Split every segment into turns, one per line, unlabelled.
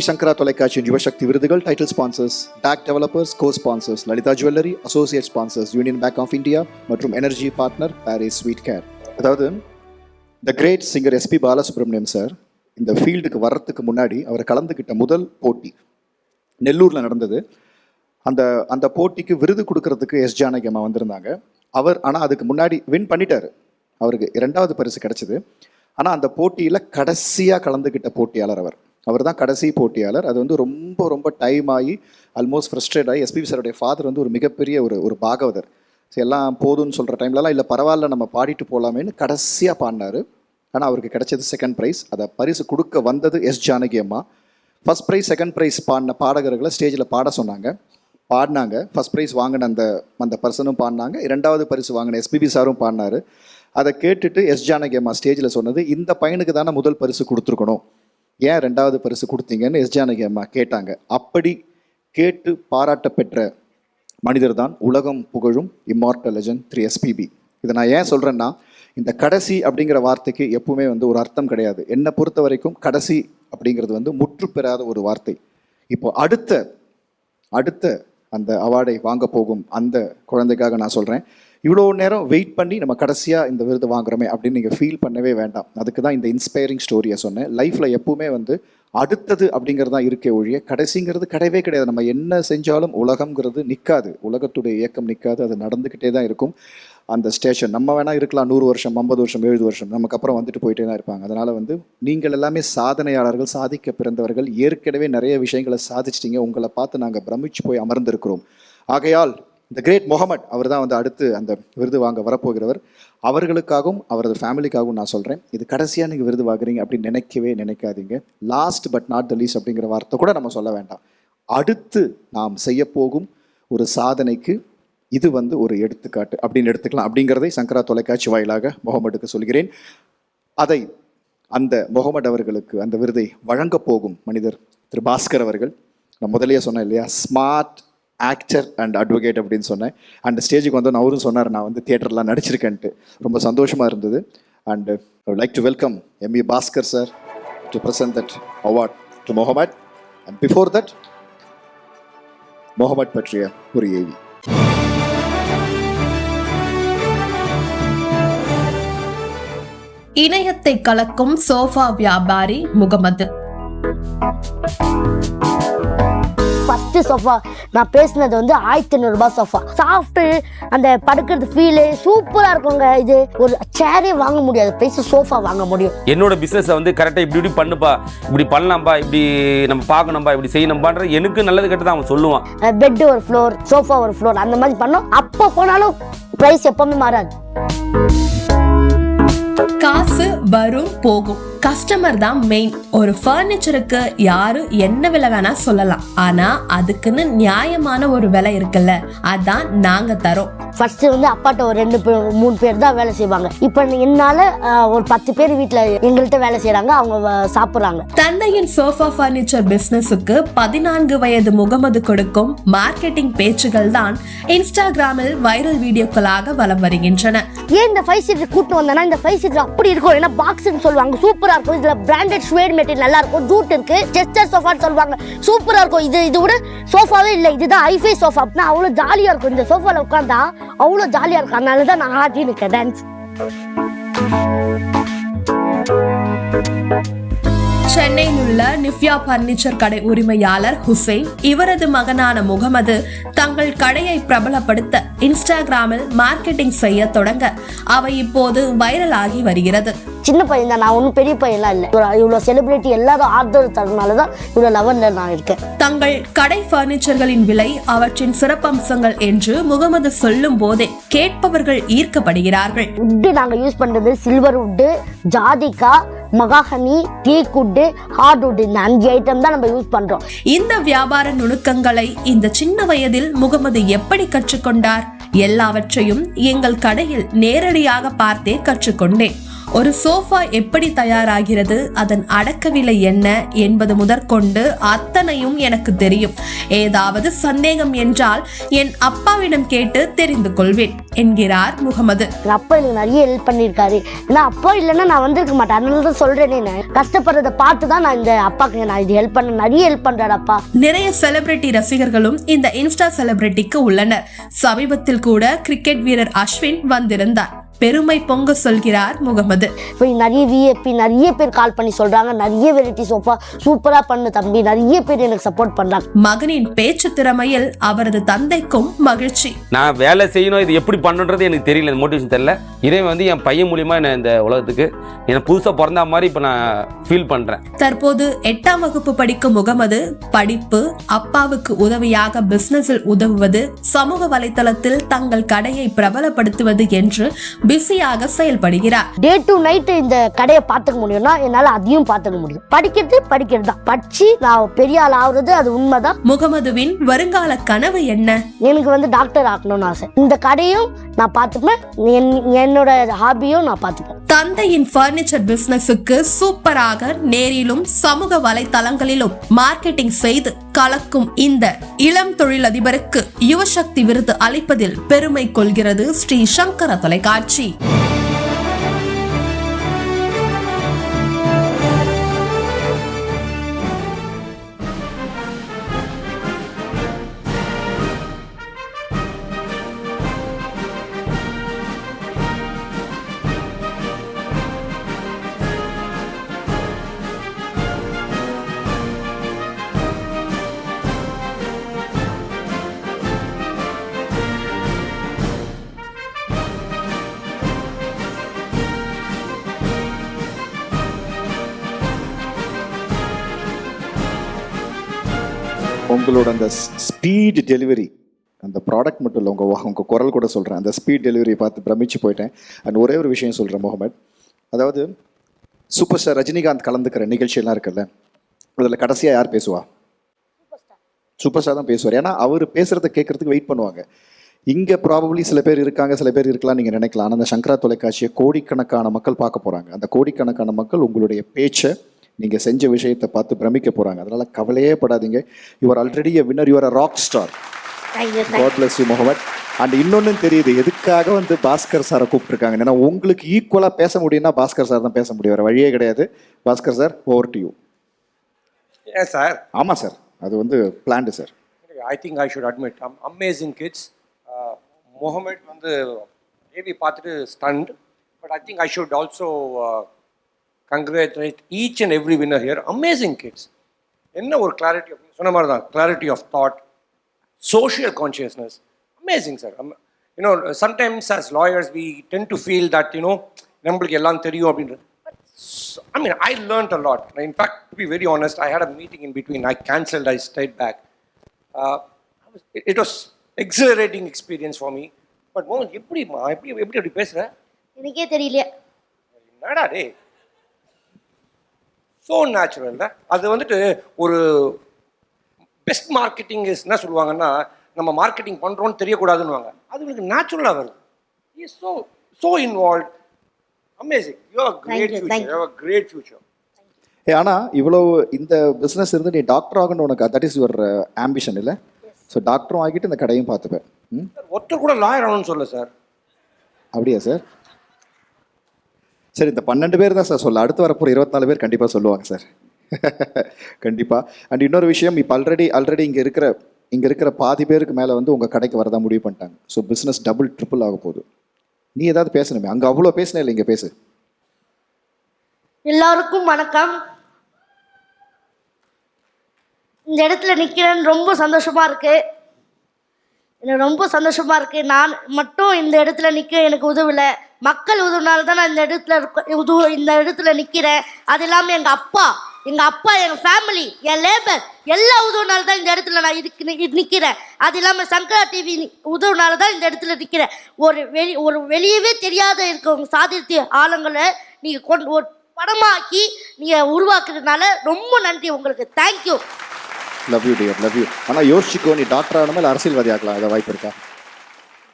ஸ்ரீ சங்கரா தொலைக்காட்சியின் யுவசக்தி விருதுகள் title sponsors back developers co sponsors Lalitha jewellery associate sponsors union bank of India மற்றும் energy partner Paris sweet care அதாவது the great singer SP Balasubramaniam sir இந்த ஃபீல்டுக்கு வர்றதுக்கு முன்னாடி அவர் கலந்துக்கிட்ட முதல் போட்டி நெல்லூரில் நடந்தது. அந்த அந்த போட்டிக்கு விருது கொடுக்கறதுக்கு எஸ் ஜானகி அம்மா வந்திருந்தாங்க. அவர் ஆனால் அதுக்கு முன்னாடி வின் பண்ணிட்டார். அவருக்கு இரண்டாவது பரிசு கிடச்சிது. ஆனால் அந்த போட்டியில் கடைசியாக கலந்துக்கிட்ட போட்டியாளர் அவர். அவர் தான் கடைசி போட்டியாளர். அது வந்து ரொம்ப ரொம்ப டைம் ஆகி ஆல்மோஸ்ட் ஃப்ரஸ்ட்ரேட் ஆகி எஸ்பிபி சாருடைய ஃபாதர் வந்து ஒரு மிகப்பெரிய ஒரு ஒரு பாகவதர். ஸோ எல்லாம் போதும்னு சொல்கிற டைம்லலாம் இல்லை பரவாயில்ல நம்ம பாடிட்டு போகலாமேன்னு கடைசியாக பாடினாரு. ஆனால் அவருக்கு கிடைச்சது செகண்ட் ப்ரைஸ் அதை பரிசு கொடுக்க வந்தது எஸ் ஜானகி அம்மா. ஃபர்ஸ்ட் ப்ரைஸ் செகண்ட் ப்ரைஸ் பாடின பாடகர்களை ஸ்டேஜில் பாட சொன்னாங்க. பாடினாங்க. ஃபர்ஸ்ட் ப்ரைஸ் வாங்கின அந்த அந்த பர்சனும் பாடினாங்க. இரண்டாவது பரிசு வாங்கின எஸ்பிபி சாரும் பாடினாரு. அதை கேட்டுட்டு எஸ் ஜானகி அம்மா ஸ்டேஜில் சொன்னது இந்த பையனுக்கு தானே முதல் பரிசு கொடுத்துருக்கணும். ஏன் ரெண்டாவது பரிசு கொடுத்தீங்கன்னு எஸ். ஜானகி அம்மா கேட்டாங்க. அப்படி கேட்டு பாராட்ட பெற்ற மனிதர் தான் உலகம் புகழும் இம்மார்டல் லெஜன் த்ரீ எஸ்பிபி இதை நான் ஏன் சொல்கிறேன்னா இந்த கடைசி அப்படிங்கிற வார்த்தைக்கு எப்பவுமே வந்து ஒரு அர்த்தம் கிடையாது. என்னை பொறுத்த வரைக்கும் கடைசி அப்படிங்கிறது வந்து முற்று பெறாத ஒரு வார்த்தை. இப்போ அடுத்த அடுத்த அந்த அவார்டை வாங்க போகும் அந்த குழந்தைக்காக நான் சொல்கிறேன் இவ்வளோ நேரம் வெயிட் பண்ணி நம்ம கடைசியாக இந்த விருது வாங்குறோமே அப்படின்னு நீங்கள் ஃபீல் பண்ணவே வேண்டாம். அதுக்கு தான் இந்த இன்ஸ்பைரிங் ஸ்டோரியை சொன்னேன். லைஃப்பில் எப்பவுமே வந்து அடுத்தது அப்படிங்கிறது தான் இருக்கே ஒழிய கடைசிங்கிறது கிடையவே கிடையாது. நம்ம என்ன செஞ்சாலும் உலகம்ங்கிறது நிற்காது உலகத்துடைய இயக்கம் நிற்காது அது நடந்துக்கிட்டே தான் இருக்கும். அந்த ஸ்டேஷன் நம்ம வேணால் இருக்கலாம். நூறு வருஷம் ஐம்பது வருஷம் எழுபது வருஷம். நமக்கு அப்புறம் வந்துட்டு போயிட்டே தான் இருப்பாங்க. அதனால் வந்து நீங்கள் எல்லாமே சாதனையாளர்கள் சாதிக்க பிறந்தவர்கள். ஏற்கனவே நிறைய விஷயங்களை சாதிச்சிட்டிங்க. உங்களை பார்த்து நாங்கள் பிரமிச்சு போய் அமர்ந்திருக்கிறோம். ஆகையால் இந்த கிரேட் முகமட் அவர் தான் வந்து அடுத்து அந்த விருது வாங்க வரப்போகிறவர். அவர்களுக்காகவும் அவரது ஃபேமிலிக்காகவும் நான் சொல்கிறேன் இது கடைசியாக நீங்கள் விருது வாங்குறீங்க அப்படின்னு நினைக்கவே நினைக்காதீங்க. Last but not the least அப்படிங்கிற வார்த்தை கூட நம்ம சொல்ல வேண்டாம். அடுத்து நாம் செய்யப்போகும் ஒரு சாதனைக்கு இது வந்து ஒரு எடுத்துக்காட்டு. அப்படின்னு எடுத்துக்கலாம். அப்படிங்கிறதை சங்கரா தொலைக்காட்சி வாயிலாக முகமதுக்கு சொல்கிறேன். அதை அந்த முகமது அவர்களுக்கு அந்த விருதை வழங்கப் போகும் மனிதர் திரு பாஸ்கர் அவர்கள். நான் முதலியே சொன்னேன் இல்லையா? ஸ்மார்ட் ஆக்டர் அண்ட் அட்வொகேட் அப்படின்னு சொன்னேன். அண்ட் ஸ்டேஜுக்கு வந்து நான் அவரும் சொன்னார் நான் வந்து தியேட்டர்லாம் நடிச்சிருக்கேன்ட்டு. ரொம்ப சந்தோஷமாக இருந்தது. And I like to welcome M E Bhaskar sir to present that award to Mohammed and before that Mohammed பற்றிய ஒரு ஏவி
இணையத்தை கலக்கும் சோஃபா வியாபாரி முகமது.
ஃபர்ஸ்ட் சோஃபா நான் பேசினது வந்து ஆயிரத்தி ஐநூறுபா சோஃபா சாஃப்ட்டு அந்த படுக்கிறது ஃபீலு சூப்பராக இருக்குங்க. இது ஒரு சேரே வாங்க முடியாது. ப்ரைஸ் சோஃபா வாங்க முடியும்.
என்னோட பிஸ்னஸை வந்து கரெக்டாக இப்படி இப்படி பண்ணுப்பா. இப்படி பண்ணலாம்ப்பா இப்படி நம்ம பார்க்கணும்பா. இப்படி செய்யணும்பான்ற எனக்கு நல்லது கெட்டது அவன் சொல்லுவான்.
பெட் ஒரு ஃப்ளோர் சோஃபா ஒரு ஃப்ளோர் அந்த மாதிரி பண்ணோம். அப்போ போனாலும் ப்ரைஸ் எப்பவுமே மாறாது.
காசு வரும் போகும். கஸ்டமர் தான் மெயின் ஒரு ஃபர்னிச்சருக்கு யாரு என்ன விலை வேணா சொல்லலாம். ஆனா அதுக்குன்னு நியாயமான ஒரு விலை இருக்குல்ல அதான் நாங்க தரோம்.
ஃபர்ஸ்ட் வந்து அப்பாட்ட ஒரு ரெண்டு பேர் மூணு பேர் தான் வேலை செய்வாங்க. இப்போ என்னால ஒரு பத்து பேர் வீட்டில் எங்கள்கிட்ட வேலை செய்கிறாங்க அவங்க சாப்பிட்றாங்க.
தந்தையின் சோஃபா ஃபர்னிச்சர் பிசினஸுக்கு பதினான்கு வயது முகமது கொடுக்கும் மார்க்கெட்டிங் பேச்சுகள் தான் இன்ஸ்டாகிராமில் வைரல் வீடியோக்களாக வலம் வருகின்றன.
ஏன் இந்த ஃபைவ் சீட்டர் கூட்டு வந்தேன்னா இந்த ஃபைவ் சீட்டர் அப்படி இருக்கும் ஏன்னா பாக்ஸ்னு சொல்லுவாங்க சூப்பரா இருக்கும். இதுல பிராண்டட் ஸ்வேட் மெட்டீரியல் நல்லா இருக்கும். ஜூட் இருக்கு. செஸ்டர் சோஃபான்னு சொல்லுவாங்க. சூப்பரா இருக்கும். இது இது விட சோஃபாவே இல்லை. இதுதான் ஐஃபை சோஃபா அப்படின்னா அவ்வளோ ஜாலியா இருக்கும். இந்த சோஃபால உட்காந்தா அவ்வளோ ஜாலியா இருக்கும். அதனால தான் நான் ஆட்டி நிற்கிறேன் டான்ஸ்
சென்னையில் உள்ள நிஃப்யா பர்னிச்சர் கடை உரிமையாளர் ஹுசைன் இவரது மகனான முகமது தங்கள் கடையை பிரபலப்படுத்த இன்ஸ்டாகிராமில் மார்க்கெட்டிங் செய்ய தொடங்க. அவை இப்போது வைரலாகி வருகிறது.
சின்ன பையன் தான் நான் ஒன்றும் பெரிய பையன்லாம் இல்லை. இவ்வளோ செலிபிரிட்டி எல்லாரும் ஆதரவு தரனால தான் இவ்வளோ லெவலில் நான் இருக்கேன்.
தங்கள் கடை பர்னிச்சர்களின் விலை அவற்றின் சிறப்பம்சங்கள் என்று முகமது சொல்லும் போதே கேட்பவர்கள் ஈர்க்கப்படுகிறார்கள்.
உட்டு நாங்கள் யூஸ் பண்ணுறது சில்வர் உட்டு ஜாதிகா மகாஹனி டீக் உட்டு ஹார்ட் உட் இந்த அஞ்சு ஐட்டம் தான் நம்ம யூஸ் பண்ணுறோம்
இந்த வியாபார நுணுக்கங்களை இந்த சின்ன வயதில் முகமது எப்படி கற்றுக்கொண்டார்? எல்லாவற்றையும் எங்கள் கடையில் நேரடியாக பார்த்தே கற்றுக்கொண்டேன். ஒரு சோஃபா எப்படி தயாராகிறது அதன் அடக்க விலை என்ன என்பது முதற்கொண்டு அத்தனையும் எனக்கு தெரியும். ஏதாவது சந்தேகம் என்றால் என் அப்பாவிடம் கேட்டு தெரிந்து கொள்வேன் என்கிறார் முகமது.
அப்பா எனக்கு நிறைய ஹெல்ப் பண்ணியிருக்காரு. ஏன்னா அப்பா இல்லைன்னா நான் வந்திருக்க மாட்டேன். அதனால தான் சொல்கிறேனே நான். கஷ்டப்படுறதை பார்த்து தான் நான் இந்த அப்பாவுக்கு நான் இது ஹெல்ப் பண்ண நிறைய ஹெல்ப் பண்ணுறாரு அப்பா.
நிறைய செலிபிரிட்டி ரசிகர்களும் இந்த இன்ஸ்டா செலிபிரிட்டிக்கு உள்ளனர். சமீபத்தில் கூட கிரிக்கெட் வீரர் அஸ்வின் வந்திருந்தார். பெருமை பொங்க சொல்கிறார் முகமது.
இப்போ நிறைய விஏபி நிறைய பேர் கால் பண்ணி சொல்கிறாங்க நிறைய வெரைட்டி சோஃபா சூப்பராக பண்ணு தம்பி. நிறைய பேர் எனக்கு சப்போர்ட் பண்ணுறாங்க
மகனின் பேச்சு திறமையில் அவரது தந்தைக்கும் மகிழ்ச்சி.
நான் வேலை செய்யணும் இது எப்படி பண்ணுன்றது எனக்கு தெரியல மோட்டிவேஷன் தெரியல. இதே வந்து என் பையன் மூலியமா என்ன இந்த உலகத்துக்கு என்ன புதுசாக பிறந்த மாதிரி இப்போ நான் ஃபீல் பண்ணுறேன்
தற்போது எட்டாம் வகுப்பு படிக்கும் முகமது படிப்பு அப்பாவுக்கு உதவியாக பிசினஸில் உதவுவது சமூக வலைத்தளத்தில் தங்கள் கடையை பிரபலப்படுத்துவது என்று பிஸியாக செயல்படுகிறார்.
டே டு நைட்டு இந்த கடையை பார்த்துக்க முடியும்னா என்னால் அதையும் பார்த்துக்க முடியும். படிக்கிறது படிக்கிறது தான். படித்து நான் பெரிய ஆள் ஆகுறது அது உண்மைதான்.
முகமதுவின் வருங்கால கனவு என்ன?
எனக்கு வந்து டாக்டர் ஆகணும்னு ஆசை. இந்த கடையும் நான் பார்த்துப்பேன். என்- என்னோட ஹாபியும் நான் பார்த்துப்பேன்.
தந்தையின் பர்னிச்சர் பிசினஸுக்கு சூப்பராக நேரிலும் சமூக வலைதளங்களிலும் மார்க்கெட்டிங் செய்து கலக்கும் இந்த இளம் தொழிலதிபருக்கு யுவசக்தி விருது அளிப்பதில் பெருமை கொள்கிறது ஸ்ரீ சங்கர தொலைக்காட்சி.
உங்களோட அந்த ஸ்பீட் டெலிவரி அந்த ப்ராடக்ட் மட்டும் இல்லை உங்கள் உங்கள் குரல் கூட சொல்கிறேன் அந்த ஸ்பீட் டெலிவரி பார்த்து பிரமிச்சு போயிட்டேன். அண்ட் ஒரே ஒரு விஷயம் சொல்கிறேன் முகமது. அதாவது சூப்பர் ஸ்டார் ரஜினிகாந்த் கலந்துக்கிற நிகழ்ச்சியெல்லாம் இருக்குல்ல அதில் கடைசியாக யார் பேசுவா? சூப்பர் ஸ்டார் தான் பேசுவார். ஏன்னா அவர் பேசுகிறத கேட்குறதுக்கு வெயிட் பண்ணுவாங்க. இங்கே ப்ராபப்ளி சில பேர் இருக்காங்க சில பேர் இருக்கலாம் நீங்கள் நினைக்கலாம். ஆனால் அந்த சங்கரா தொலைக்காட்சியை கோடிக்கணக்கான மக்கள் பார்க்க போகிறாங்க அந்த கோடிக்கணக்கான மக்கள் உங்களுடைய பேச்சை நீங்கள் செஞ்ச விஷயத்தை பார்த்து பிரமிக்க போகிறாங்க அதனால் கவலையே படாதீங்க. Your already a winner your a rock star god bless you Mohammed and இன்னொன்னு தெரியுது. எதுக்காக வந்து பாஸ்கர் சாரை கூப்பிட்டுருக்காங்க? ஏன்னா உங்களுக்கு ஈக்குவலாக பேச முடியும்னா பாஸ்கர் சார் தான் பேச முடியும். வேறு வழியே கிடையாது. Bhaskar sir over to you
Yes, sir.
ஆமாம் சார் அது வந்து planned sir
I should admit, I'm amazing kids. Uh, Mohammed வந்து maybe பார்த்துட்டு stunned, but I think I should also uh, congratulate each and every winner here. Amazing kids. என்ன ஒரு clarity of சொன்ன மாதிரி தான் clarity of thought, social consciousness. Amazing, sir. Um, you know, sometimes as lawyers we tend to feel that, you know, நம்மளுக்கு எல்லாம் தெரியும் அப்படின்றது. But s- I mean, I learned a lot. In fact, to be very honest, I had a meeting in between. I cancelled, I stayed back. Uh, I was- it, it was exhilarating experience for me. But மோகன் எப்படிம்மா எப்படி எப்படி அப்படி பேசுற
எனக்கே தெரியல
என்னடா day so நேச்சுரல்ல அது வந்துட்டு ஒரு பெஸ்ட் மார்க்கெட்டிங் என்ன சொல்லுவாங்கன்னா நம்ம மார்க்கெட்டிங் பண்ணுறோன்னு தெரியக்கூடாதுன்னுவாங்க. அது உங்களுக்கு நேச்சுரலாக வருது is so so involve amazing you great
you, thank
future you great future
ஏ ஆனால் இவ்வளோ இந்த பிஸ்னஸ் இருந்து நீ டாக்டர் ஆகணும் உனக்கு தட் இஸ் யுவர் ஆம்பிஷன் இல்லை? ஸோ டாக்டரும் ஆகிட்டு இந்த கடையும் பார்த்துப்பேன்.
ஒருத்தர் கூட லாயர் ஆகணும்னு சொல்ல சார்.
அப்படியா சார்? சார் இந்த பன்னெண்டு பேர் தான் சார் சொல்ல. அடுத்து வரப்போகிற இருபத்தி பேர் கண்டிப்பாக சொல்லுவாங்க சார் கண்டிப்பாக அண்ட் இன்னொரு விஷயம் இப்போ ஆல்ரெடி ஆல்ரெடி இங்கே இருக்கிற இங்கே இருக்கிற பாதி பேருக்கு மேலே வந்து உங்கள் கடைக்கு வரதான் முடிவு பண்ணிட்டாங்க. ஸோ பிஸ்னஸ் டபுள் ட்ரிபிள் ஆக போகுது. நீ ஏதாவது பேசணுமே? அங்கே அவ்வளோ பேசினே இல்லை இங்கே பேசு.
எல்லாருக்கும் வணக்கம். இந்த இடத்துல நிற்கிறேன்னு ரொம்ப சந்தோஷமாக இருக்குது எனக்கு ரொம்ப சந்தோஷமாக இருக்குது நான் மட்டும் இந்த இடத்துல நிற்க எனக்கு உதவலை. மக்கள் உதவினால தான் நான் இந்த இடத்துல இருக்க உதவு இந்த இடத்துல நிற்கிறேன் அது இல்லாமல் எங்கள் அப்பா எங்கள் அப்பா எங்கள் ஃபேமிலி என் லேபர் எல்லா உதவினால தான் இந்த இடத்துல நான் இதுக்கு நிற்கிறேன் அது இல்லாமல் சங்கரா டிவி உதவினால தான் இந்த இடத்துல நிற்கிறேன் ஒரு வெளி ஒரு வெளியவே தெரியாத இருக்கவங்க சாதித்த ஆளுங்களை நீங்கள் கொண்டு ஒரு படமாக்கி நீங்கள் உருவாக்குறதுனால ரொம்ப நன்றி உங்களுக்கு. Thank you
love you dear love you ஆனால் யோசிச்சுக்கோ நீ டாக்டர் ஆகணுமா இல்லை அரசியல்வாதி ஆகலாம். ஏதாவது வாய்ப்பு இருக்கா?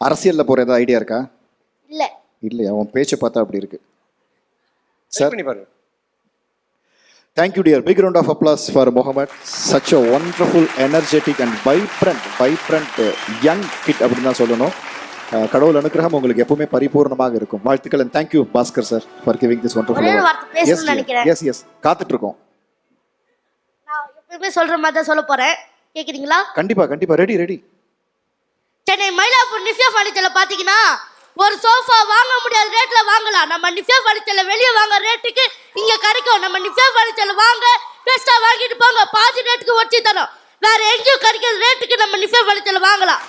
அரசியலில் போகிற ஏதாவது ஐடியா இருக்கா?
இல்லை.
இல்லையா? உன் பேச்சை பார்த்தா அப்படி இருக்கு.
ட்ரை பண்ணி பாருங்க
Thank you, dear. Big round of applause for Mohammed. Such a wonderful, energetic and vibrant, vibrant uh, young kid அப்படின்னு தான் சொல்லணும். அஹ், கடவுள் அனுக்கிரகம் உங்களுக்கு எப்பவுமே பரிபூர்ணமாக இருக்கும். வாழ்த்துக்கள் and thank you Bhaskar sir for giving this wonderful
ஒரே ஒரு
award.
வார்த்தை எப்பவுமே சொல்ற மாதிரி தான் சொல்ல போறேன். கேக்குறீங்களா?
கண்டிப்பா கண்டிப்பா. ரெடி ரெடி
சென்னை மயிலாப்பூர் நிஃபியா ஃபர்னிச்சர்ல பாத்தீங்கன்னா ஒரு சோஃபா வாங்க முடியாத ரேட்ல வாங்கலாம். நம்ம நிஃபியா ஃபர்னிச்சர்ல வெளியே வாங்க ரேட்டுக்கு இங்க கிடைக்கும் நம்ம நிஃபியா ஃபர்னிச்சர்ல வாங்க பெஸ்டா வாங்கிட்டு போங்க. பாதி ரேட்டுக்கு ஒட்டி தரோம். வேற எங்கேயும் கிடைக்காத ரேட்டுக்கு நம்ம நிஃபியா ஃபர்னிச்சர்ல வாங்கலாம்.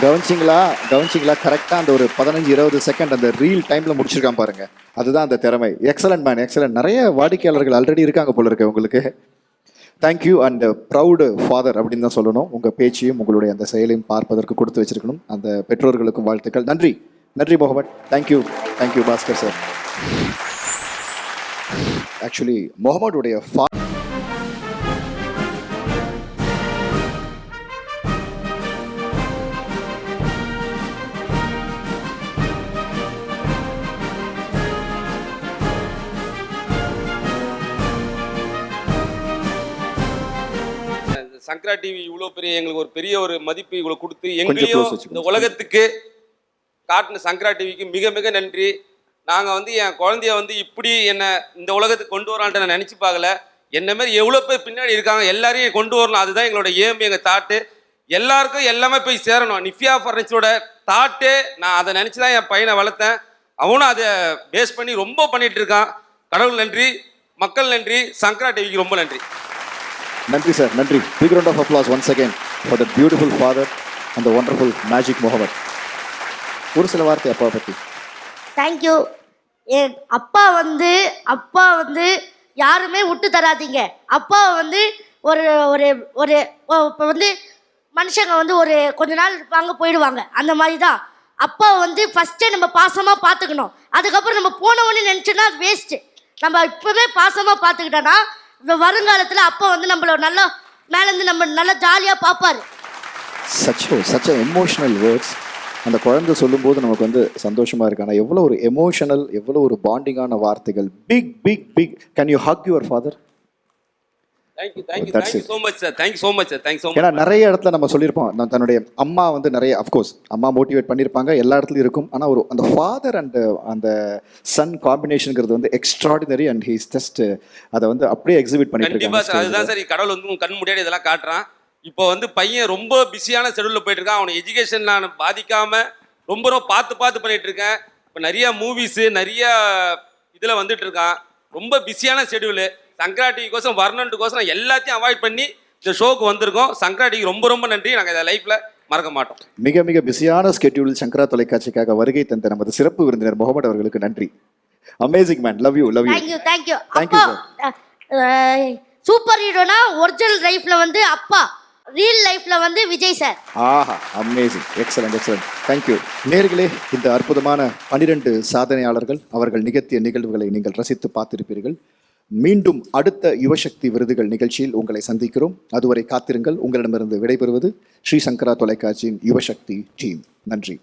கவனிச்சிங்களா? கவனிச்சிங்களா? கரெக்டாக அந்த ஒரு பதினஞ்சு இருபது செகண்ட் அந்த ரீல் டைமில் முடிச்சிருக்கான் பாருங்க. அதுதான் அந்த திறமை. எக்ஸலன்ட் மேன் எக்ஸலன்ட் நிறைய வாடிக்கையாளர்கள் ஆல்ரெடி இருக்காங்க போல இருக்கு உங்களுக்கு. தேங்க்யூ அண்ட் ப்ரௌடு ஃபாதர் அப்படின்னு தான் சொல்லணும். உங்கள் பேச்சையும் உங்களுடைய அந்த செயலையும் பார்ப்பதற்கு கொடுத்து வச்சிருக்கணும். அந்த பெற்றோர்களுக்கும் வாழ்த்துக்கள். நன்றி. நன்றி Mohammed. Thank you thank you Bhaskar sir actually முகமதுடைய ஃபா
சங்கரா டிவி இவ்வளோ பெரிய எங்களுக்கு ஒரு பெரிய ஒரு மதிப்பு இவ்வளோ கொடுத்து எங்களையும். இந்த உலகத்துக்கு காட்டின சங்கரா டிவிக்கு மிக மிக நன்றி. நாங்கள் வந்து என் குழந்தைய வந்து இப்படி என்னை இந்த உலகத்துக்கு கொண்டு வரான்ட்டு நான் நினச்சி பார்க்கல. என்ன மாதிரி எவ்வளோ பேர் பின்னாடி இருக்காங்க எல்லாரையும் கொண்டு வரணும். அதுதான் எங்களோட ஏம் எங்கள் தாட்டு. எல்லாருக்கும் எல்லாமே போய் சேரணும். நிஃபியா ஃபர்னிச்சரோட தாட்டே நான் அதை நினச்சி தான் என் பையனை வளர்த்தேன். அவனும் அதை பேஸ் பண்ணி ரொம்ப பண்ணிட்டு இருக்கான். கடவுள் நன்றி மக்கள் நன்றி சங்கரா டிவிக்கு ரொம்ப நன்றி.
நன்றி சார் நன்றி. Big round of applause once again for the beautiful father அந்த ஒண்டர்ஃபுல் மேஜிக் முகமது ஒரு சில வார்த்தை அப்பா பற்றி
தேங்க்யூ என் அப்பா வந்து அப்பா வந்து யாருமே விட்டு தராதீங்க. அப்பா வந்து ஒரு ஒரு ஒரு இப்போ வந்து மனுஷங்க வந்து ஒரு கொஞ்ச நாள் இருப்பாங்க போயிடுவாங்க. அந்த மாதிரி தான் அப்பா வந்து ஃபஸ்ட்டே நம்ம பாசமாக பார்த்துக்கணும் அதுக்கப்புறம் நம்ம போனவொன்னே நினச்சோன்னா அது வேஸ்ட்டு நம்ம இப்போவே பாசமாக பார்த்துக்கிட்டோன்னா வருங்காலத்தில் அப்பா வந்து நம்மள நல்லா மேலேருந்து நம்ம நல்லா ஜாலியாக பார்ப்பாரு
சச் சச் எமோஷனல் வேர்ட்ஸ் அந்த குழந்தை சொல்லும்போது நமக்கு வந்து சந்தோஷமா இருக்கு. ஆனால் எவ்வளோ ஒரு எமோஷனல் எவ்வளோ ஒரு பாண்டிங்கான வார்த்தைகள். Big big big can you hug your father ஏன்னா
மச்
நிறைய இடத்துல நம்ம சொல்லியிருப்போம். தன்னுடைய அம்மா வந்து நிறைய அஃப்கோர்ஸ் அம்மா மோட்டிவேட் பண்ணியிருப்பாங்க எல்லா இடத்துலையும் இருக்கும். ஆனால் ஒரு அந்த ஃபாதர் அண்ட் அந்த சன் காம்பினேஷனுங்கிறது வந்து எக்ஸ்ட்ராடினரி அண்ட் ஹீஸ் ஜஸ்ட் அதை வந்து அப்படியே எக்ஸிபிட் பண்ணிட்டு
அதுதான் சார் கடவுள் வந்து கண் முன்னாடி இதெல்லாம் காட்டுறான். இப்போ வந்து பையன் ரொம்ப பிஸியான ஷெடியூலில் போயிட்டு இருக்கான் அவனை எஜுகேஷன் நான் பாதிக்காம ரொம்ப ரொம்ப பார்த்து பார்த்து பண்ணிட்டு இருக்கேன். இப்போ நிறைய மூவிஸு நிறைய இதில் வந்துட்டு இருக்கான். ரொம்ப பிஸியான ஷெடியூலு சங்கரா டிவிக்கோசம் வரணுன்ட்டுக்கோசம் நான் எல்லாத்தையும் அவாய்ட் பண்ணி இந்த ஷோக்கு வந்திருக்கோம். சங்கரா டிவிக்கு ரொம்ப ரொம்ப நன்றி. நாங்கள் இதை லைஃப்பில் மறக்க மாட்டோம்.
மிக மிக பிஸியான ஸ்கெட்யூல் சங்கரா தொலைக்காட்சிக்காக வருகை தந்த நமது சிறப்பு விருந்தினர் முகமது அவர்களுக்கு நன்றி. Amazing man love you love you
thank you thank you
Thank you,
அப்பா சூப்பர் ஹீரோனா ஒரிஜினல் லைஃப்ல வந்து அப்பா. ரியல் லைஃப்ல வந்து Vijay sir
Aha amazing excellent excellent thank you நேர்களே இந்த அற்புதமான பனிரெண்டு சாதனையாளர்கள் அவர்கள் நிகழ்த்திய நிகழ்வுகளை நீங்கள் ரசித்து பார்த்திருப்பீர்கள். மீண்டும் அடுத்த யுவசக்தி விருதுகள் நிகழ்ச்சியில் உங்களை சந்திக்கிறோம். அதுவரை காத்திருங்கள். உங்களிடமிருந்து விடைபெறுவது ஸ்ரீ சங்கரா தொலைக்காட்சியின் யுவசக்தி டீம். நன்றி.